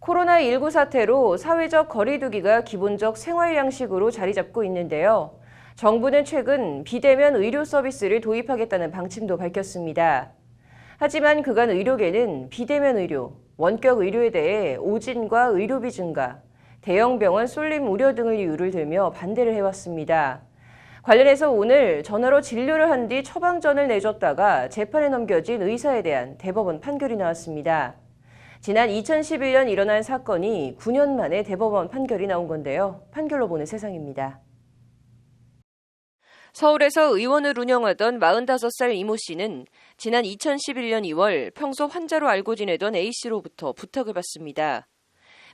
코로나19 사태로 사회적 거리두기가 기본적 생활 양식으로 자리 잡고 있는데요. 정부는 최근 비대면 의료 서비스를 도입하겠다는 방침도 밝혔습니다. 하지만 그간 의료계는 비대면 의료, 원격 의료에 대해 오진과 의료비 증가, 대형 병원 쏠림 우려 등을 이유를 들며 반대를 해왔습니다. 관련해서 오늘 전화로 진료를 한 뒤 처방전을 내줬다가 재판에 넘겨진 의사에 대한 대법원 판결이 나왔습니다. 지난 2011년 일어난 사건이 9년 만에 대법원 판결이 나온 건데요. 판결로 보는 세상입니다. 서울에서 의원을 운영하던 45살 이모 씨는 지난 2011년 2월 평소 환자로 알고 지내던 A 씨로부터 부탁을 받습니다.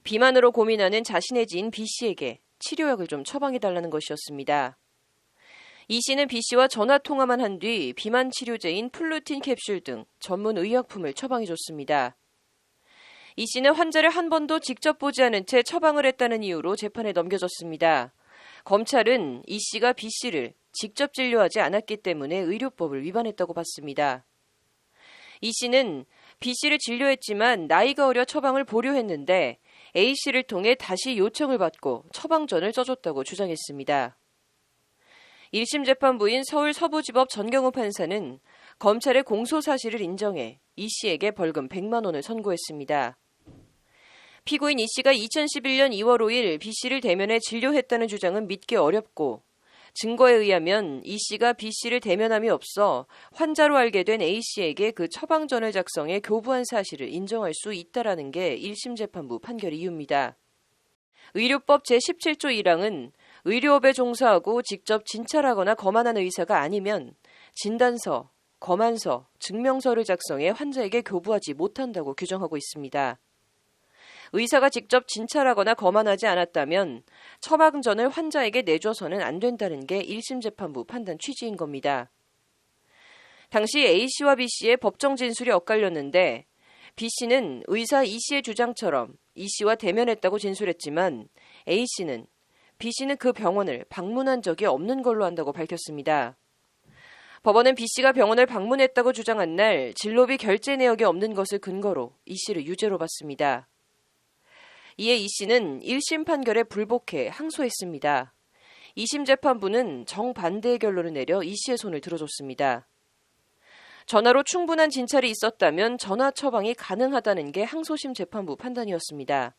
비만으로 고민하는 자신의 지인 B 씨에게 치료약을 좀 처방해달라는 것이었습니다. 이 씨는 B 씨와 전화 통화만 한 뒤 비만 치료제인 플루틴 캡슐 등 전문 의약품을 처방해줬습니다. 이 씨는 환자를 한 번도 직접 보지 않은 채 처방을 했다는 이유로 재판에 넘겨졌습니다. 검찰은 이 씨가 B 씨를 직접 진료하지 않았기 때문에 의료법을 위반했다고 봤습니다. 이 씨는 B 씨를 진료했지만 나이가 어려 처방을 보류했는데 A 씨를 통해 다시 요청을 받고 처방전을 써줬다고 주장했습니다. 1심 재판부인 서울 서부지법 전경우 판사는 검찰의 공소 사실을 인정해 이 씨에게 벌금 100만 원을 선고했습니다. 피고인 이 씨가 2011년 2월 5일 B 씨를 대면해 진료했다는 주장은 믿기 어렵고 증거에 의하면 이 씨가 B 씨를 대면함이 없어 환자로 알게 된 A 씨에게 그 처방전을 작성해 교부한 사실을 인정할 수 있다라는 게 1심 재판부 판결 이유입니다. 의료법 제17조 1항은 의료업에 종사하고 직접 진찰하거나 검안한 의사가 아니면 진단서, 검안서, 증명서를 작성해 환자에게 교부하지 못한다고 규정하고 있습니다. 의사가 직접 진찰하거나 검안하지 않았다면 처방전을 환자에게 내줘서는 안 된다는 게 1심 재판부 판단 취지인 겁니다. 당시 A씨와 B씨의 법정 진술이 엇갈렸는데 B씨는 의사 E씨의 주장처럼 E씨와 대면했다고 진술했지만 A씨는 B씨는 그 병원을 방문한 적이 없는 걸로 한다고 밝혔습니다. 법원은 B씨가 병원을 방문했다고 주장한 날 진료비 결제 내역이 없는 것을 근거로 E씨를 유죄로 봤습니다. 이에 이 씨는 1심 판결에 불복해 항소했습니다. 2심 재판부는 정반대의 결론을 내려 이 씨의 손을 들어줬습니다. 전화로 충분한 진찰이 있었다면 전화 처방이 가능하다는 게 항소심 재판부 판단이었습니다.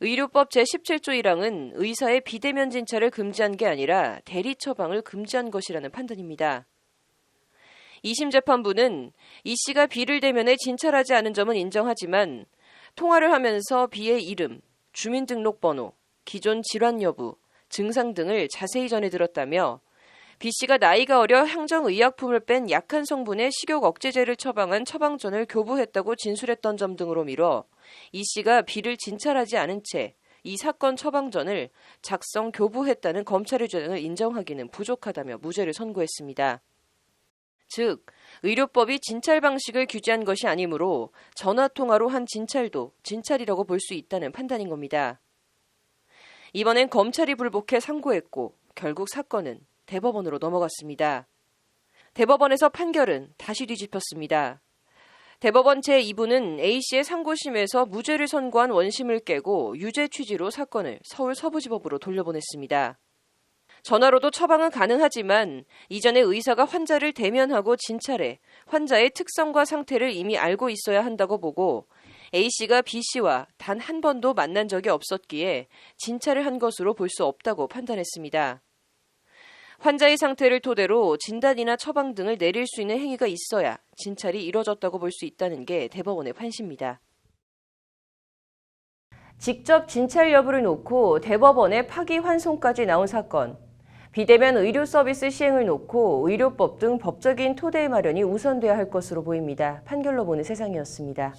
의료법 제17조 1항은 의사의 비대면 진찰을 금지한 게 아니라 대리 처방을 금지한 것이라는 판단입니다. 2심 재판부는 이 씨가 B를 대면해 진찰하지 않은 점은 인정하지만 통화를 하면서 B의 이름, 주민등록번호, 기존 질환 여부, 증상 등을 자세히 전해 들었다며 B 씨가 나이가 어려 향정의약품을 뺀 약한 성분의 식욕 억제제를 처방한 처방전을 교부했다고 진술했던 점 등으로 미뤄 이 씨가 B를 진찰하지 않은 채 이 사건 처방전을 작성 교부했다는 검찰의 주장을 인정하기는 부족하다며 무죄를 선고했습니다. 즉, 의료법이 진찰 방식을 규제한 것이 아니므로 전화 통화로 한 진찰도 진찰이라고 볼 수 있다는 판단인 겁니다. 이번엔 검찰이 불복해 상고했고 결국 사건은 대법원으로 넘어갔습니다. 대법원에서 판결은 다시 뒤집혔습니다. 대법원 제2부는 A씨의 상고심에서 무죄를 선고한 원심을 깨고 유죄 취지로 사건을 서울 서부지법으로 돌려보냈습니다. 전화로도 처방은 가능하지만 이전에 의사가 환자를 대면하고 진찰해 환자의 특성과 상태를 이미 알고 있어야 한다고 보고 A씨가 B씨와 단 한 번도 만난 적이 없었기에 진찰을 한 것으로 볼 수 없다고 판단했습니다. 환자의 상태를 토대로 진단이나 처방 등을 내릴 수 있는 행위가 있어야 진찰이 이뤄졌다고 볼 수 있다는 게 대법원의 판시입니다. 직접 진찰 여부를 놓고 대법원에 파기환송까지 나온 사건. 비대면 의료 서비스 시행을 놓고 의료법 등 법적인 토대 마련이 우선돼야 할 것으로 보입니다. 판결로 보는 세상이었습니다.